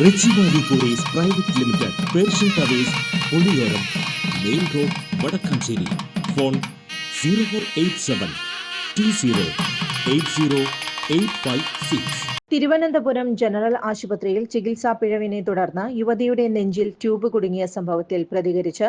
Richie Valley private limited Persian towers Oliyoram main road Vadakkanchery. Phone zero four eight seven two zero eight zero eight five six. Thiruvananthapuram general ആശുപത്രിയിൽ ചികിത്സാ പിഴവിനെ തുടർന്ന് യുവതിയുടെ നെഞ്ചിൽ tube കുടുങ്ങിയ സംഭവത്തിൽ പ്രതികരിച്ച്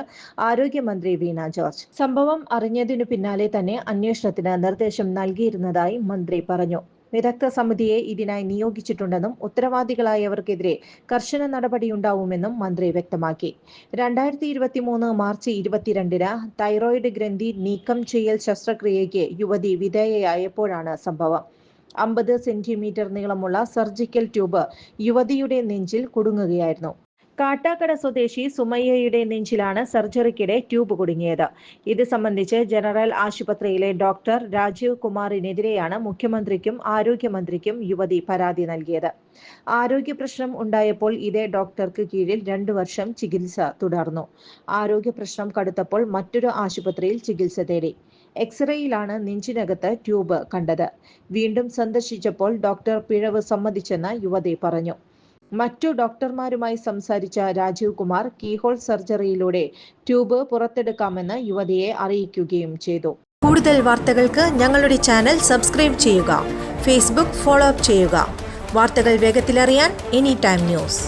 ആരോഗ്യമന്ത്രി വീണ ജോർജ്. സംഭവം അറിഞ്ഞതിനു പിന്നാലെ തന്നെ അന്വേഷണത്തിന് നിർദ്ദേശം നൽകിയിരുന്നതായി മന്ത്രി പറഞ്ഞു. വിദഗ്ധ സമിതിയെ ഇതിനായി നിയോഗിച്ചിട്ടുണ്ടെന്നും ഉത്തരവാദികളായവർക്കെതിരെ കർശന നടപടിയുണ്ടാവുമെന്നും മന്ത്രി വ്യക്തമാക്കി. രണ്ടായിരത്തി ഇരുപത്തി മൂന്ന് മാർച്ച് ഇരുപത്തിരണ്ടിന് തൈറോയിഡ് ഗ്രന്ഥി നീക്കം ചെയ്യൽ ശസ്ത്രക്രിയയ്ക്ക് യുവതി വിധേയയായപ്പോഴാണ് സംഭവം. അമ്പത് സെന്റിമീറ്റർ നീളമുള്ള സർജിക്കൽ ട്യൂബ് യുവതിയുടെ നെഞ്ചിൽ കുടുങ്ങുകയായിരുന്നു. കാട്ടാക്കട സ്വദേശി സുമയ്യയുടെ നെഞ്ചിലാണ് സർജറിക്കിടെ ട്യൂബ് കുടുങ്ങിയത്. ഇത് സംബന്ധിച്ച് ജനറൽ ആശുപത്രിയിലെ ഡോക്ടർ രാജീവ് കുമാറിനെതിരെയാണ് മുഖ്യമന്ത്രിക്കും ആരോഗ്യമന്ത്രിക്കും യുവതി പരാതി നൽകിയത്. ആരോഗ്യ പ്രശ്നം ഉണ്ടായപ്പോൾ ഇതേ ഡോക്ടർക്ക് കീഴിൽ രണ്ടു വർഷം ചികിത്സ തുടർന്നു. ആരോഗ്യ പ്രശ്നം കടുത്തപ്പോൾ മറ്റൊരു ആശുപത്രിയിൽ ചികിത്സ തേടി. എക്സ്റേയിലാണ് നെഞ്ചിനകത്ത് ട്യൂബ് കണ്ടത്. വീണ്ടും സന്ദർശിച്ചപ്പോൾ ഡോക്ടർ പിഴവ് സമ്മതിച്ചെന്ന് യുവതി പറഞ്ഞു. മറ്റു ഡോക്ടർമാരുമായി സംസാരിച്ച രാജീവ് കുമാർ കീഹോൾ സർജറിയിലൂടെ ട്യൂബ് പുറത്തെടുക്കാമെന്ന് യുവതിയെ അറിയിക്കുകയും ചെയ്തു. കൂടുതൽ വാർത്തകൾക്ക് ഞങ്ങളുടെ ചാനൽ സബ്സ്ക്രൈബ് ചെയ്യുക ഫേസ്ബുക്ക് ഫോളോ അപ്പ് ചെയ്യുക. വാർത്തകൾ വേഗത്തിലറിയാൻ എനി ടൈം ന്യൂസ്.